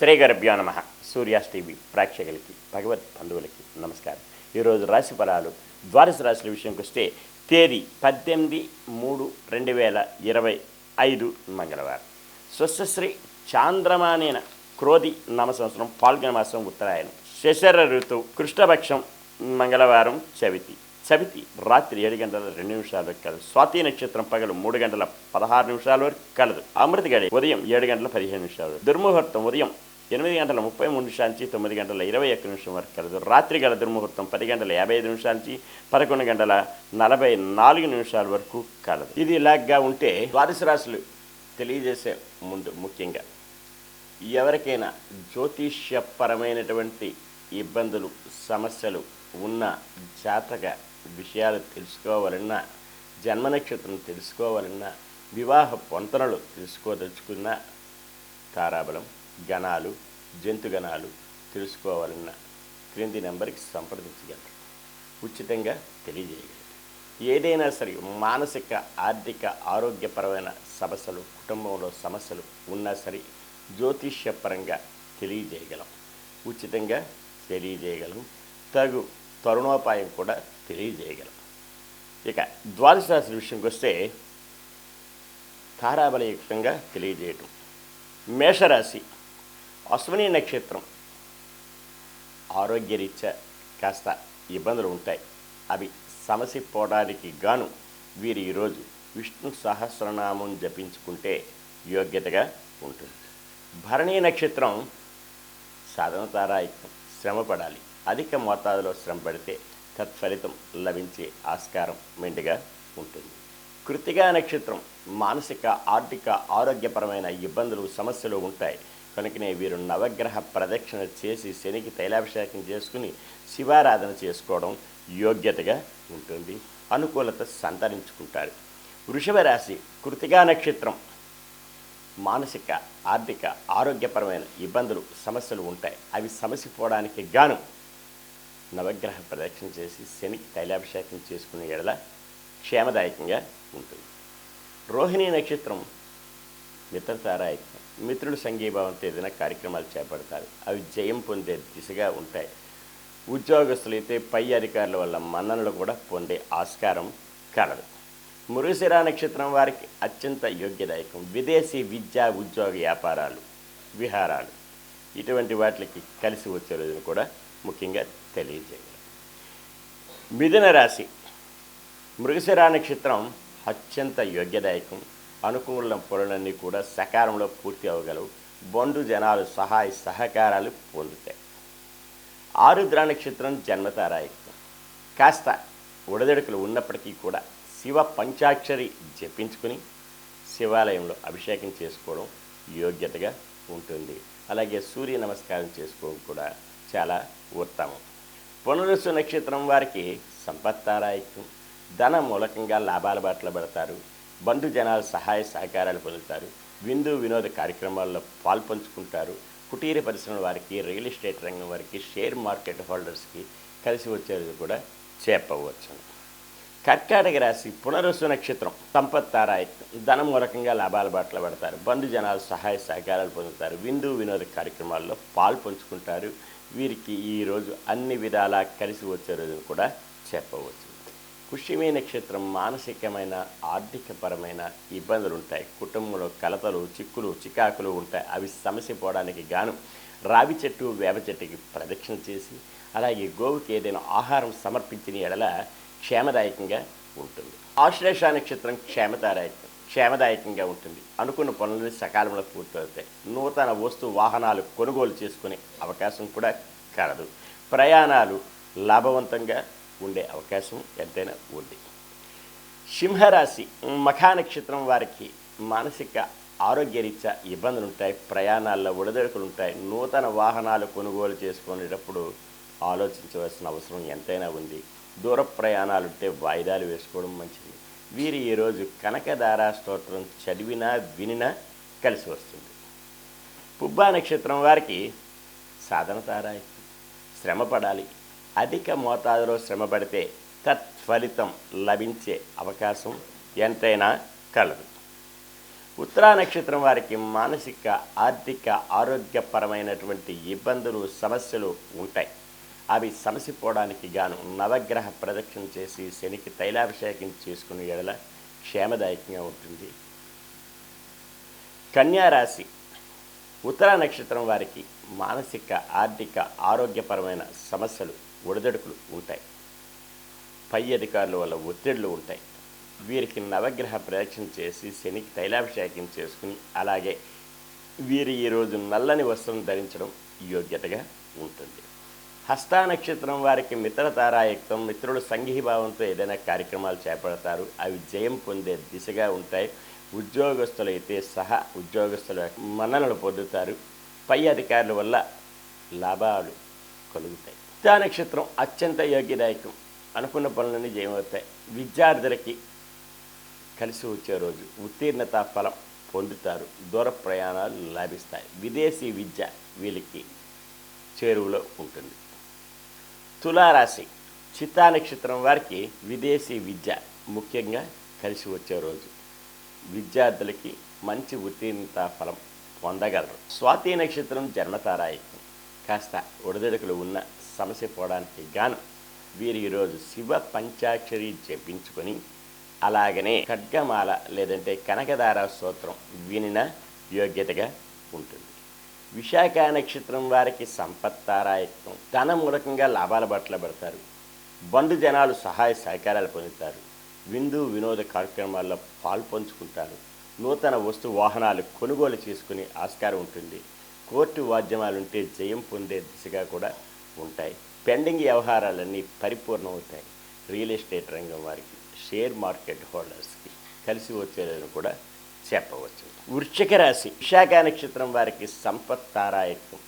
శ్రీగర్భ్యో నమ. సూర్యాస్ టీవీ ప్రేక్షకులకి భగవత్ బంధువులకి నమస్కారం. ఈరోజు రాశి ఫలాలు ద్వాదశ రాశుల విషయంకి వస్తే తేదీ పద్దెనిమిది మూడు రెండు వేల ఇరవై ఐదు మంగళవారం. స్వస్యశ్రీ చాంద్రమానేన క్రోధి నమ సంవత్సరం పాల్గొన మాసం ఉత్తరాయణం. శశర ఋతువు కృష్ణపక్షం మంగళవారం చవితి. చవితి రాత్రి ఏడు గంటల రెండు నిమిషాల వరకు కలదు. స్వాతి నక్షత్రం పగలు మూడు గంటల పదహారు నిమిషాల వరకు కలదు. అమృత గడి ఉదయం ఏడు గంటల పదిహేను నిమిషాలు దుర్ముహూర్తం ఉదయం ఎనిమిది గంటల ముప్పై మూడు నిమిషాల నుంచి తొమ్మిది గంటల ఇరవై ఒక్క నిమిషం వరకు కలదు. రాత్రి గల దుర్ముహూర్తం పది గంటల యాభై ఐదు నిమిషాల నుంచి పదకొండు గంటల నలభై నాలుగు నిమిషాల వరకు కలదు. ఇది ఇలాగ్గా ఉంటే ద్వాదశ రాశులు తెలియజేసే ముందు ముఖ్యంగా ఎవరికైనా జ్యోతిష్యపరమైనటువంటి ఇబ్బందులు సమస్యలు ఉన్న జాతక విషయాలు తెలుసుకోవాలన్నా జన్మ నక్షత్రం తెలుసుకోవాలన్నా వివాహ పొంతనలు తెలుసుకోదలుచుకున్న తారాబలం గణాలు జంతుగణాలు తెలుసుకోవాలన్నా క్రింది నెంబర్కి సంప్రదించగలరు. ఉచితంగా తెలియజేయగలరు. ఏదైనా సరే మానసిక ఆర్థిక ఆరోగ్యపరమైన సమస్యలు కుటుంబంలో సమస్యలు ఉన్నా సరే జ్యోతిష్యపరంగా తెలియజేయగలం. ఉచితంగా తెలియజేయగలం. తగు తరుణోపాయం కూడా తెలియజేయగలం. ఇక ద్వాదశ రాశి విషయంకి వస్తే తారాబలయుక్తంగా తెలియజేయటం. మేషరాశి అశ్విని నక్షత్రం ఆరోగ్యరీత్యా కాస్త ఇబ్బందులు ఉంటాయి. అవి సమసిపోవడానికి గాను వీరు ఈరోజు విష్ణు సహస్రనామం జపించుకుంటే యోగ్యతగా ఉంటుంది. భరణీ నక్షత్రం సాధన తారాయుక్తం శ్రమపడాలి. అధిక మోతాదులో శ్రమ పెడితే తత్ఫలితం లభించే ఆస్కారం మెండుగా ఉంటుంది. కృతిగా నక్షత్రం మానసిక ఆర్థిక ఆరోగ్యపరమైన ఇబ్బందులు సమస్యలు ఉంటాయి. కనుకనే వీరు నవగ్రహ ప్రదక్షిణ చేసి శనికి తైలాభిషేకం చేసుకుని శివారాధన చేసుకోవడం యోగ్యతగా ఉంటుంది. అనుకూలత సంతరించుకుంటారు. వృషభ రాశి కృతిగా నక్షత్రం మానసిక ఆర్థిక ఆరోగ్యపరమైన ఇబ్బందులు సమస్యలు ఉంటాయి. అవి సమసిపోవడానికి గాను నవగ్రహ ప్రదక్షిణ చేసి శనికి తైలాభిషేకం చేసుకునే ఎడల క్షేమదాయకంగా ఉంటుంది. రోహిణి నక్షత్రం మిత్రతారాయకం మిత్రుడు సంఘీభావంతో ఏదైనా కార్యక్రమాలు చేపడతారు. అవి జయం పొందే దిశగా ఉంటాయి. ఉద్యోగస్తులైతే పై అధికారుల వల్ల మన్ననలు కూడా పొందే ఆస్కారం కలదు. మురుశిరా నక్షత్రం వారికి అత్యంత యోగ్యదాయకం. విదేశీ విద్యా ఉద్యోగ వ్యాపారాలు విహారాలు. ఇటువంటి వాటికి కలిసి వచ్చే రోజును కూడా ముఖ్యంగా తెలియజేయాలి. మిథున రాశి. మృగశిరా నక్షత్రం అత్యంత యోగ్యదాయకం. అనుకూల పనులన్నీ కూడా సకాలంలో పూర్తి అవ్వగలవు. బంధు జనాలు సహాయ సహకారాలు పొందుతాయి. ఆరుద్ర నక్షత్రం జన్మతారాయకం. కాస్త ఉడదడుకులు ఉన్నప్పటికీ కూడా శివ పంచాక్షరి జపించుకుని శివాలయంలో అభిషేకం చేసుకోవడం యోగ్యతగా ఉంటుంది. అలాగే సూర్య నమస్కారం చేసుకోవడం కూడా చాలా ఉత్తమం. పునరుసు నక్షత్రం వారికి సంపత్తారాయకం ధన మూలకంగా లాభాల బాటలు పడతారు. బంధు జనాలు సహాయ సహకారాలు పొందుతారు. విందు వినోద కార్యక్రమాల్లో పాల్పంచుకుంటారు. కుటీర పరిశ్రమల వారికి రియల్ ఎస్టేట్ రంగం వారికి షేర్ మార్కెట్ హోల్డర్స్కి కలిసి వచ్చేది కూడా చెప్పవచ్చును కర్కాటక రాశి పునరుసు నక్షత్రం సంపత్తారాయత్వం ధన మూలకంగా లాభాల బాటలు పడతారు. బంధు జనాలు సహాయ సహకారాలు పొందుతారు. విందు వినోద కార్యక్రమాల్లో పాలు పంచుకుంటారు వీరికి ఈరోజు అన్ని విధాలా కలిసి వచ్చే రోజును కూడా చెప్పవచ్చు. పుష్యమి నక్షత్రం మానసికమైన ఆర్థికపరమైన ఇబ్బందులు ఉంటాయి. కుటుంబంలో కలతలు చిక్కులు చికాకులు ఉంటాయి. అవి సమస్య పోవడానికి గాను రావి చెట్టు వేప చెట్టుకి ప్రదక్షిణ చేసి అలాగే గోవుకి ఏదైనా ఆహారం సమర్పించిన ఎడల క్షేమదాయకంగా ఉంటుంది. ఆశ్లేష నక్షత్రం క్షేమదాయకం. క్షేమదాయకంగా ఉంటుంది. అనుకున్న పనులు సకాలంలో పూర్తవుతాయి. నూతన వస్తు వాహనాలు కొనుగోలు చేసుకునే అవకాశం కూడా కలదు. ప్రయాణాలు లాభవంతంగా ఉండే అవకాశం ఎంతైనా ఉంది. సింహరాశి మఖా నక్షత్రం వారికి మానసిక ఆరోగ్యరీత్యా ఇబ్బందులు ఉంటాయి ప్రయాణాల్లో ఉడదడుకులు ఉంటాయి నూతన వాహనాలు కొనుగోలు చేసుకునేటప్పుడు ఆలోచించవలసిన అవసరం ఎంతైనా ఉంది. దూర ప్రయాణాలుంటే వాయిదాలు వేసుకోవడం మంచిది. వీరు ఈరోజు కనకధారా స్తోత్రం చదివినా వినినా కలిసి వస్తుంది. పుబ్బా నక్షత్రం వారికి సాధన తారాయి శ్రమ పడాలి. అధిక మోతాదులో శ్రమ పడితే తత్ఫలితం లభించే అవకాశం ఎంతైనా కలదు. ఉత్తరా నక్షత్రం వారికి మానసిక ఆర్థిక ఆరోగ్యపరమైనటువంటి ఇబ్బందులు సమస్యలు ఉంటాయి. అవి సమసిపోవడానికి గాను నవగ్రహ ప్రదక్షిణ చేసి శనికి తైలాభిషేకం చేసుకునే ఎడల క్షేమదాయకంగా ఉంటుంది. కన్యారాశి ఉత్తర నక్షత్రం వారికి మానసిక ఆర్థిక ఆరోగ్యపరమైన సమస్యలు ఒడిదడుకులు ఉంటాయి. పై అధికారుల వల్ల ఒత్తిడులు ఉంటాయి. వీరికి నవగ్రహ ప్రదక్షిణ చేసి శనికి తైలాభిషేకం చేసుకుని అలాగే వీరు ఈరోజు నల్లని వస్త్రం ధరించడం యోగ్యతగా ఉంటుంది. హస్తా నక్షత్రం వారికి మిత్రతారాయుక్తం మిత్రులు సంఘీభావంతో ఏదైనా కార్యక్రమాలు చేపడతారు. అవి జయం పొందే దిశగా ఉంటాయి. ఉద్యోగస్తులైతే సహా ఉద్యోగస్తుల మన్ననలు పొందుతారు. పై అధికారుల వల్ల లాభాలు కలుగుతాయి. హస్తా నక్షత్రం అత్యంత యోగ్యదాయకం. అనుకున్న పనులన్నీ జయమవుతాయి. విద్యార్థులకి కలిసి వచ్చే రోజు ఉత్తీర్ణత ఫలం పొందుతారు. దూర ప్రయాణాలు లాభిస్తాయి. విదేశీ విద్య వీళ్ళకి చేరువలో ఉంటుంది. తులారాశి. చిత్తా నక్షత్రం వారికి విదేశీ విద్య ముఖ్యంగా కలిసి వచ్చే రోజు. విద్యార్థులకి మంచి ఉత్తీర్ణత ఫలం పొందగలరు. స్వాతి నక్షత్రం జన్మతారాయకం కాస్త ఒడిదొడుకులు ఉన్న సమస్య పోవడానికి గాను వీరు ఈరోజు శివ పంచాక్షరి జపించుకొని అలాగనే ఖడ్గమాల లేదంటే కనకదార స్తోత్రం వినిన యోగ్యతగా ఉంటుంది. విశాఖ నక్షత్రం వారికి సంపత్తారాయత్వం. ధన మూలకంగా లాభాల బట్టలు పెడతారు. బంధు జనాలు సహాయ సహకారాలు పొందుతారు. విందు వినోద కార్యక్రమాల్లో పాల్పంచుకుంటారు నూతన వస్తు వాహనాలు కొనుగోలు చేసుకునే ఆస్కారం ఉంటుంది. కోర్టు వాద్యమాలుంటే జయం పొందే దిశగా కూడా ఉంటాయి. పెండింగ్ వ్యవహారాలన్నీ పరిపూర్ణమవుతాయి. రియల్ ఎస్టేట్ రంగం వారికి షేర్ మార్కెట్ హోల్డర్స్కి కలిసి వచ్చేదని కూడా చెప్పవచ్చు. వృశ్చిక రాశి విశాఖ నక్షత్రం వారికి సంపత్ తారాయత్వం.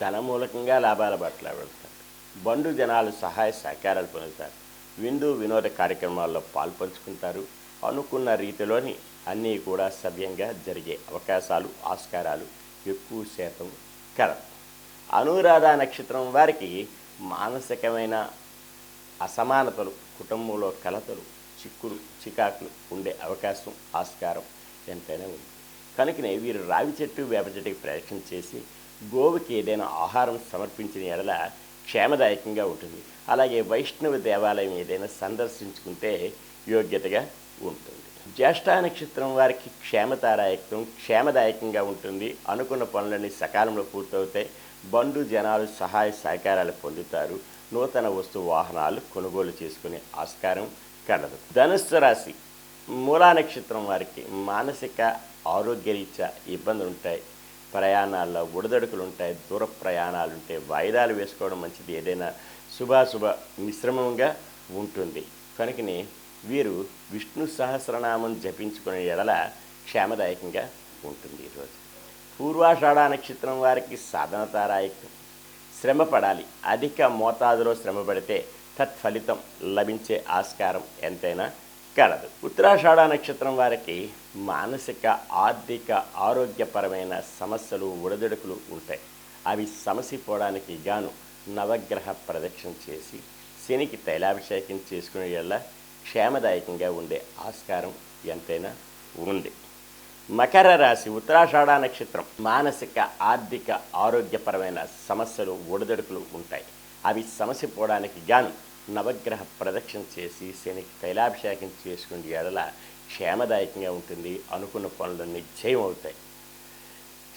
ధనమూలకంగా లాభాల పట్ల వెళ్తారు. బండు జనాలు సహాయ సహకారాలు పొందుతారు. విందు వినోద కార్యక్రమాల్లో పాల్పంచుకుంటారు. అనుకున్న రీతిలోని అన్నీ కూడా సవ్యంగా జరిగే అవకాశాలు ఆస్కారాలు ఎక్కువ శాతం కరం అనురాధ నక్షత్రం వారికి మానసికమైన అసమానతలు కుటుంబంలో కలతలు చిక్కులు చికాకులు ఉండే అవకాశం ఆస్కారం ఎంతైనా ఉంది. కనుకనే వీరు రావి చెట్టు వేప చెట్టుకి ప్రదక్షిణ చేసి గోవుకి ఏదైనా ఆహారం సమర్పించిన ఎడల క్షేమదాయకంగా ఉంటుంది. అలాగే వైష్ణవ దేవాలయం ఏదైనా సందర్శించుకుంటే యోగ్యతగా ఉంటుంది. జ్యేష్ఠ నక్షత్రం వారికి క్షేమతారాయకం క్షేమదాయకంగా ఉంటుంది. అనుకున్న పనులన్నీ సకాలంలో పూర్తవుతాయి. బంధు జనాలు సహాయ సహకారాలు పొందుతారు. నూతన వస్తు వాహనాలు కొనుగోలు చేసుకునే ఆస్కారం కలదు. ధనుస్సు రాశి మూలా నక్షత్రం వారికి మానసిక ఆరోగ్యరీత్యా ఇబ్బందులు ఉంటాయి ప్రయాణాల్లో ఉడదడుకులు ఉంటాయి దూర ప్రయాణాలు ఉంటాయి వాయిదాలు వేసుకోవడం మంచిది. ఏదైనా శుభాశుభ మిశ్రమంగా ఉంటుంది. కనుకనే వీరు విష్ణు సహస్రనామం జపించుకునే ఎడల క్షేమదాయకంగా ఉంటుంది ఈరోజు పూర్వాషాఢ నక్షత్రం వారికి సాధనతారాయకం శ్రమ పడాలి అధిక మోతాదులో శ్రమ పడితే తత్ఫలితం లభించే ఆస్కారం ఎంతైనా కలదు. ఉత్తరాషాఢ నక్షత్రం వారికి మానసిక ఆర్థిక ఆరోగ్యపరమైన సమస్యలు ఒడిదుడుకులు ఉంటాయి. అవి సమసిపోవడానికి గాను నవగ్రహ ప్రదక్షిణ చేసి శనికి తైలాభిషేకం చేసుకునే వల్ల క్షేమదాయకంగా ఉండే ఆస్కారం ఎంతైనా ఉంది. మకర రాశి ఉత్తరాషాఢ నక్షత్రం మానసిక ఆర్థిక ఆరోగ్యపరమైన సమస్యలు ఒడిదడుకులు ఉంటాయి. అవి సమసిపోవడానికి గాను నవగ్రహ ప్రదక్షిణ చేసి శనికి తైలాభిషేకం చేసుకునే ఎడల క్షేమదాయకంగా ఉంటుంది అనుకున్న పనులన్నీ జయం అవుతాయి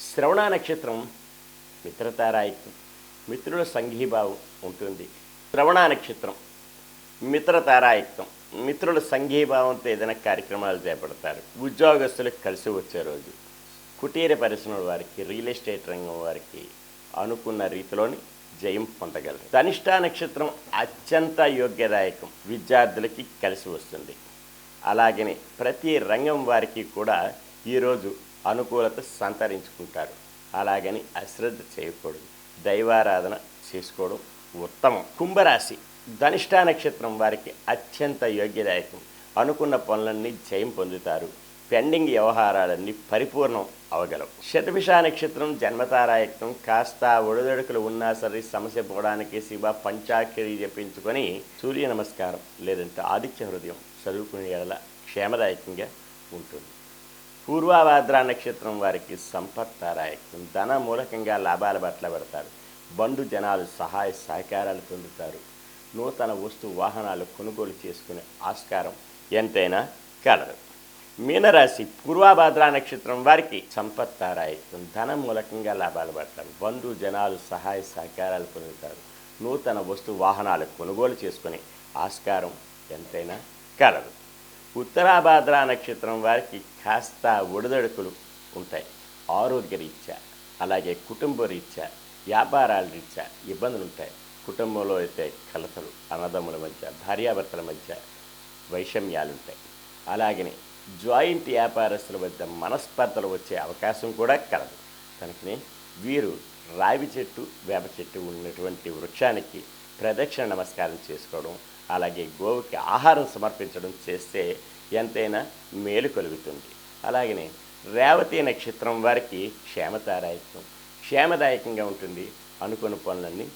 శ్రవణ నక్షత్రం మిత్రతారాయకం మిత్రుల సంఘీభావం ఉంటుంది. శ్రవణ నక్షత్రం మిత్రతారాయుక్తం మిత్రుల సంఘీభావంతో ఏదైనా కార్యక్రమాలు చేపడతారు. ఉద్యోగస్తులకు కలిసి వచ్చే రోజు కుటీర పరిశ్రమల వారికి రియల్ ఎస్టేట్ రంగం వారికి అనుకున్న రీతిలోని జయం పొందగలరు. ధనిష్ట నక్షత్రం అత్యంత యోగ్యదాయకం. విద్యార్థులకి కలిసి వస్తుంది. అలాగనే ప్రతి రంగం వారికి కూడా ఈరోజు అనుకూలత సంతరించుకుంటారు. అలాగని అశ్రద్ధ చేయకూడదు. దైవారాధన చేసుకోవడం ఉత్తమం. కుంభరాశి ధనిష్ట నక్షత్రం వారికి అత్యంత యోగ్యదాయకం. అనుకున్న పనులన్నీ జయం పొందుతారు. పెండింగ్ వ్యవహారాలన్నీ పరిపూర్ణం అవగలవు శతభిష నక్షత్రం జన్మతారాయకం కాస్త ఒడిదొడుకులు ఉన్నా సరే సమస్య పోవడానికి శివ పంచాక్షరి జపించుకొని సూర్య నమస్కారం లేదంటే ఆదిత్య హృదయం చదువుకునే ఎడల క్షేమదాయకంగా ఉంటుంది. పూర్వాభాద్ర నక్షత్రం వారికి సంపత్తారాయకం ధన మూలకంగా లాభాల పట్ల పెడతారు. బంధు జనాలు సహాయ సహకారాలు పొందుతారు. నూతన వస్తు వాహనాలు కొనుగోలు చేసుకునే ఆస్కారం ఎంతైనా కలదు. మీనరాశి పూర్వాభాద్ర నక్షత్రం వారికి సంపత్తారాయకం ధన మూలకంగా లాభాలు పడతారు. బంధు జనాలు సహాయ సహకారాలు పొందుతారు. నూతన వస్తు వాహనాలు కొనుగోలు చేసుకునే ఆస్కారం ఎంతైనా కలదు. ఉత్తరాభాద్ర నక్షత్రం వారికి కాస్త ఒడిదొడుకులు ఉంటాయి. ఆరోగ్య రీత్యా అలాగే కుటుంబ రీత్యా వ్యాపారాల రీత్యా ఇబ్బందులు ఉంటాయి. కుటుంబంలో అయితే కలతలు అన్నదమ్ముల మధ్య భార్యాభర్తల మధ్య వైషమ్యాలు ఉంటాయి. అలాగనే జాయింట్ వ్యాపారస్తుల వద్ద మనస్పర్ధలు వచ్చే అవకాశం కూడా కలదు. కనుకనే వీరు రావి చెట్టు వేప చెట్టు ఉన్నటువంటి వృక్షానికి ప్రదక్షిణ నమస్కారం చేసుకోవడం అలాగే గోవుకి ఆహారం సమర్పించడం చేస్తే ఎంతైనా మేలు కలుగుతుంది. అలాగనే రేవతి నక్షత్రం వారికి క్షేమతారాయకం క్షేమదాయకంగా ఉంటుంది. అనుకున్న పనులన్నీ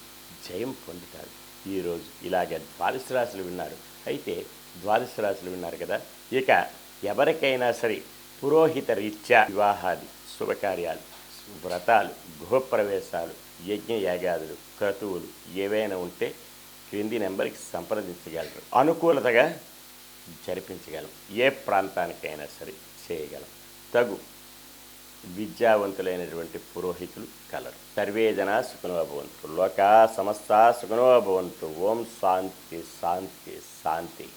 జయం పొందుతారు. ఈరోజు ఇలాగే ద్వాదశ రాశులు విన్నారు. అయితే ద్వాదశ రాశులు విన్నారు కదా ఇక ఎవరికైనా సరే పురోహిత రీత్యా వివాహాది శుభకార్యాలు వ్రతాలు గృహప్రవేశాలు యజ్ఞయాగాదులు క్రతువులు ఏవైనా ఉంటే క్రింది నెంబర్కి సంప్రదించగలరు. అనుకూలతగా జరిపించగలం. ఏ ప్రాంతానికైనా సరే చేయగలం. తగు విద్యావంతులైనటువంటి పురోహితులు కలరు. సర్వే జన సుఖనోభవంతు లోకా సమస్త సుఖనోభవంతు ఓం శాంతి శాంతి శాంతి.